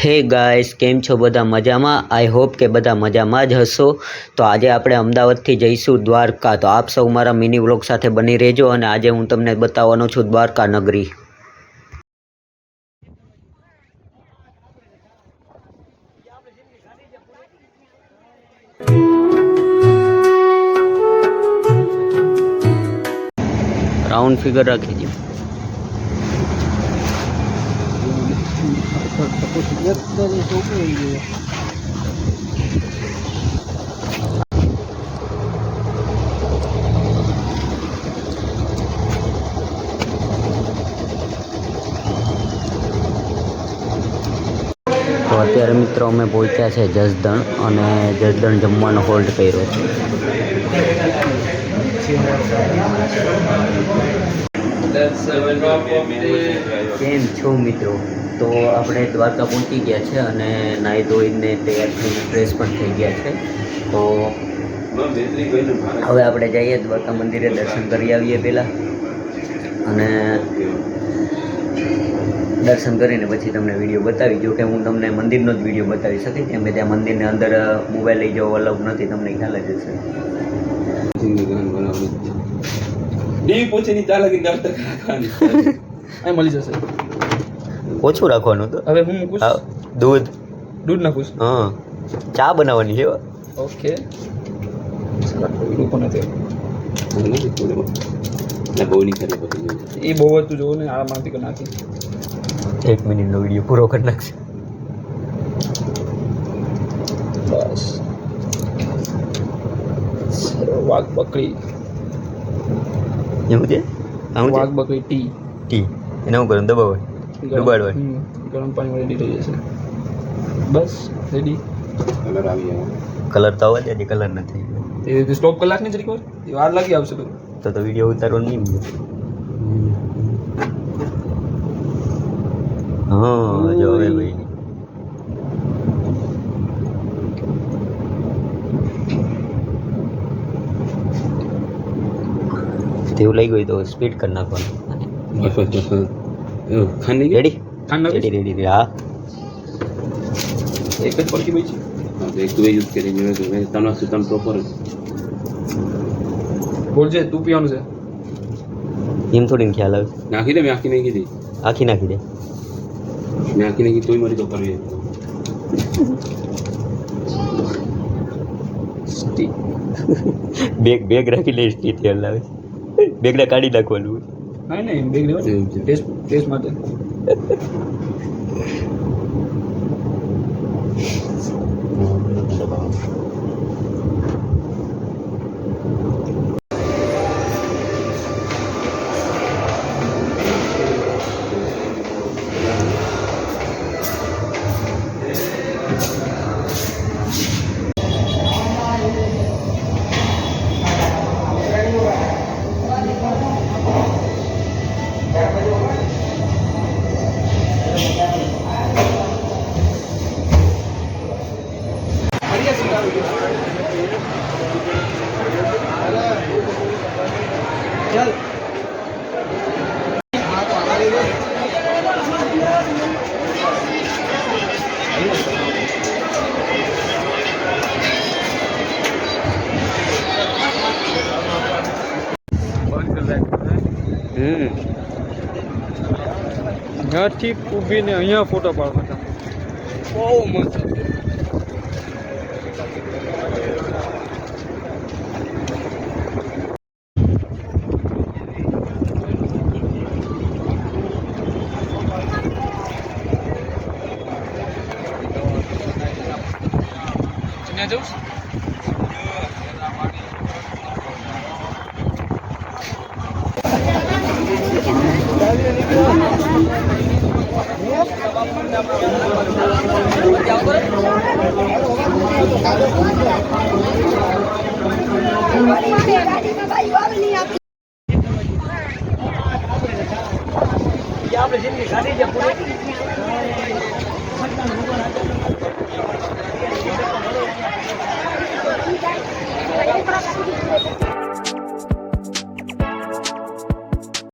હે ગાઈસ, કેમ છો બધા મજામાં? આઈ હોપ કે બધા મજામાં જ હશો. તો આજે આપણે અમદાવાદથી જઈશું દ્વારકા. તો આપ સૌ મારા મિની વ્લોગ સાથે બની રહેજો અને આજે હું તમને બતાવવાનો છું દ્વારકા નગરી. રાઉન્ડ ફિગર રાખી દો તો અત્યારે મિત્રો અમે પહોંચ્યા છે જસદણ અને જસદણ જમવાનો હોલ્ડ કર્યો છે. કેમ છો મિત્રો? તો આપણે દ્વારકા પહોંચી ગયા છે અને નાહી ધોઈને તૈયાર થઈને ફ્રેશ પણ થઈ ગયા છે. તો હવે આપણે જઈએ દ્વારકા મંદિરે દર્શન કરી આવીએ પહેલાં. અને દર્શન કરીને પછી તમને વીડિયો બતાવી. જો કે હું તમને મંદિરનો જ વીડિયો બતાવી શકીશ કેમ કે ત્યાં મંદિરની અંદર મોબાઈલ લઈ જવો અલાઉડ નથી તમને ખ્યાલ જ હશે. દેવી પૂછેની ચાલાકી દફતર રાખવાની. અહીં મળી જશે. ઓછું રાખવાનું તો. હવે હું મૂકું? દૂધ. દૂધ નાખું હા. ચા બનાવવાની છે ઓકે. એ બહુ હતું જોવું ને આરામથી કરી નાખી એક મિનિટનો વીડિયો પૂરો કરી નાખશે. બસ. વાઘ બકરી એવું છે? આવું વાઘ બકરી ટી. ટી. એને હું ગરમ દબાવવાનું ડુબાડવાનું ગરમ. પાણી રેડી થઈ જશે. બસ રેડી કલર આવી ગયો. કલર તો આવવા દે કલર નથી. એ સ્ટોપ કલાકની ની રિકવર એ વાર લાગી આવશે તો. તો તો વીડિયો ઉતારવાનો નહીં મળે. હા જો હવે ભાઈ. તેવું લઈ ગયું તો સ્પીડ કરી નાખવાનું. બસ બસ બસ. ખાંડી રેડી ખાંડ રેડી રેડી હા. એક જ પડકી ભાઈ છે એક બે યુઝ કરી મેં મેં તમને શું તમે પ્રોપર બોલજે તું પીવાનું છે. એમ થોડી ખ્યાલ આવે. નાખી દે મેં આખી નાખી દે. આખી નાખી દે. મેં આખી નાખી તોય મારી તો કરવી બેગ બેગ રાખી લઈશ તેથી હલાવે. બેગને કાઢી નાખવાનું હા નહીં બેગ લેવા એવું છે. ટેસ્ટ ટેસ્ટ માટે ત્યાંથી ઊભીને અહીંયા ફોટો પાડવા બહુ મસ્ત. ત્યાં જવું છે? આપણે